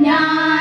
ഞാൻ